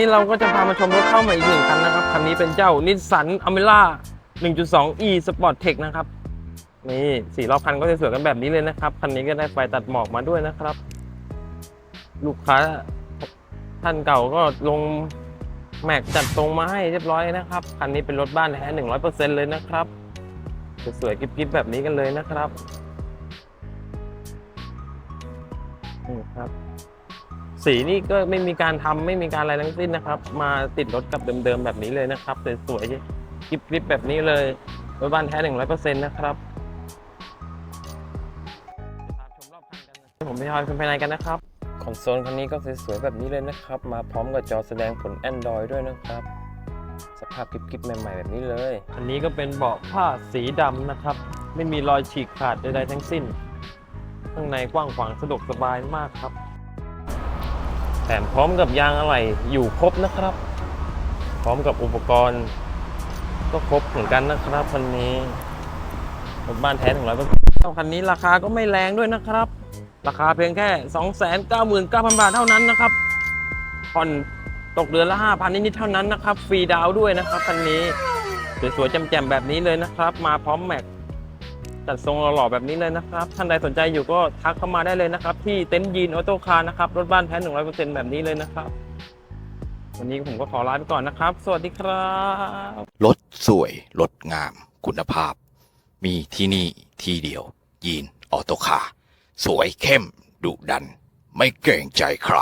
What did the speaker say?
นี่เราก็จะพามาชมรถเข้าใหมาอีกหนึ่งคันนะครับ คันนี้เป็นเจ้านิสสันอเมร่า 1.2e Sport Tech นะครับ นี่สีรอบคันก็จะสวยกันแบบนี้เลยนะครับ คันนี้ก็ได้ไฟตัดหมอกมาด้วยนะครับ ลูกค้าท่านเก่าก็ลงแม็กจัดตรงมาให้เรียบร้อยนะครับ คันนี้เป็นรถบ้านแท้หนึ่งร้อยเปอร์เซ็นต์เลยนะครับ สวยๆกิ๊บๆแบบนี้กันเลยนะครับ นี่ครับ สีนี่ก็ไม่มีการทำไม่มีการอะไรทั้งสิ้นนะครับ มาติดรถกับเดิมๆแบบนี้เลยนะครับสวยๆกิ๊บๆแบบนี้เลยรถบ้านแท้หนึ่งร้อยเปอร์เซ็นต์นะครับพาชมรอบคันกันนะผมไปพาชมภายในกันนะครับคอนโซลคันนี้ก็สวยๆแบบนี้เลยนะครับ มาพร้อมกับจอแสดงผล Android ด้วยนะครับ สภาพกริบๆใหม่ๆแบบนี้เลยอันนี้ก็เป็นเบาะผ้าสีดำนะครับ ไม่มีรอยฉีกขาดใดๆทั้งสิ้น ข้างในกว้างขวางสะดวกสบายมากครับ แถมพร้อมกับยางอะไหล่อยู่ครบนะครับ พร้อมกับอุปกรณ์ ก็ครบเหมือนกันนะครับคันนี้รถบ้านแท้ถึงร้อยเปอร์เซ็นต์คันนี้ราคาก็ไม่แรงด้วยนะครับ ราคาเพียงแค่ 299,000 บาทเท่านั้นนะครับผ่อนตกเดือนละ 5,000 นิดๆเท่านั้นนะครับ ฟรีดาวด้วยนะครับคันนี้สวยๆแจ่มๆแบบนี้เลยนะครับ มาพร้อมแม็ก จัดทรงหล่อๆแบบนี้เลยนะครับ ท่านใดสนใจอยู่ก็ทักเข้ามาได้เลยนะครับ ที่เต็นท์ยีนออโต้คาร์นะครับ รถบ้านแท้100%แบบนี้เลยนะครับ วันนี้ผมก็ขอลาไปก่อนนะครับ สวัสดีครับรถสวยรถงาม คุณภาพ มีที่นี่ที่เดียว ยีนออโตคาร์สวยเข้มดุดัน ไม่เกรงใจใคร